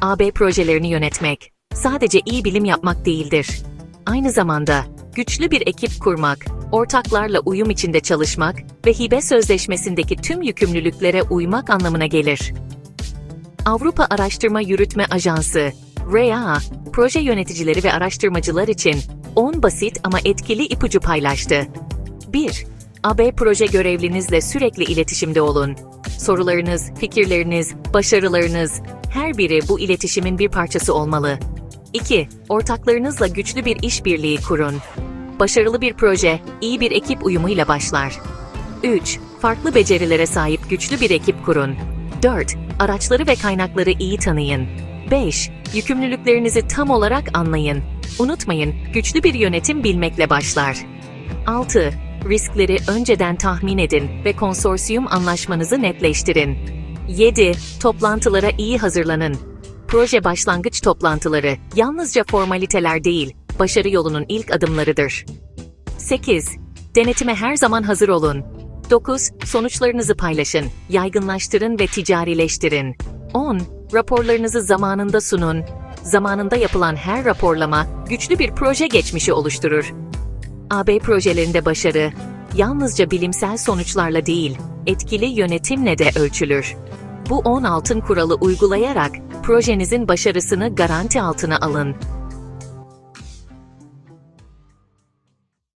AB projelerini yönetmek sadece iyi bilim yapmak değildir. Aynı zamanda güçlü bir ekip kurmak, ortaklarla uyum içinde çalışmak ve hibe sözleşmesindeki tüm yükümlülüklere uymak anlamına gelir. Avrupa Araştırma Yürütme Ajansı, REA, proje yöneticileri ve araştırmacılar için 10 basit ama etkili ipucu paylaştı. 1. AB proje görevlinizle sürekli iletişimde olun. Sorularınız, fikirleriniz, başarılarınız, her biri bu iletişimin bir parçası olmalı. 2. Ortaklarınızla güçlü bir işbirliği kurun. Başarılı bir proje, iyi bir ekip uyumuyla başlar. 3. Farklı becerilere sahip güçlü bir ekip kurun. 4. Araçları ve kaynakları iyi tanıyın. 5. Yükümlülüklerinizi tam olarak anlayın. Unutmayın, güçlü bir yönetim bilmekle başlar. 6. Riskleri önceden tahmin edin ve konsorsiyum anlaşmanızı netleştirin. 7. Toplantılara iyi hazırlanın. Proje başlangıç toplantıları yalnızca formaliteler değil, başarı yolunun ilk adımlarıdır. 8. Denetime her zaman hazır olun. 9. Sonuçlarınızı paylaşın, yaygınlaştırın ve ticarileştirin. 10. Raporlarınızı zamanında sunun. Zamanında yapılan her raporlama güçlü bir proje geçmişi oluşturur. AB projelerinde başarı yalnızca bilimsel sonuçlarla değil, etkili yönetimle de ölçülür. Bu 10 altın kuralı uygulayarak projenizin başarısını garanti altına alın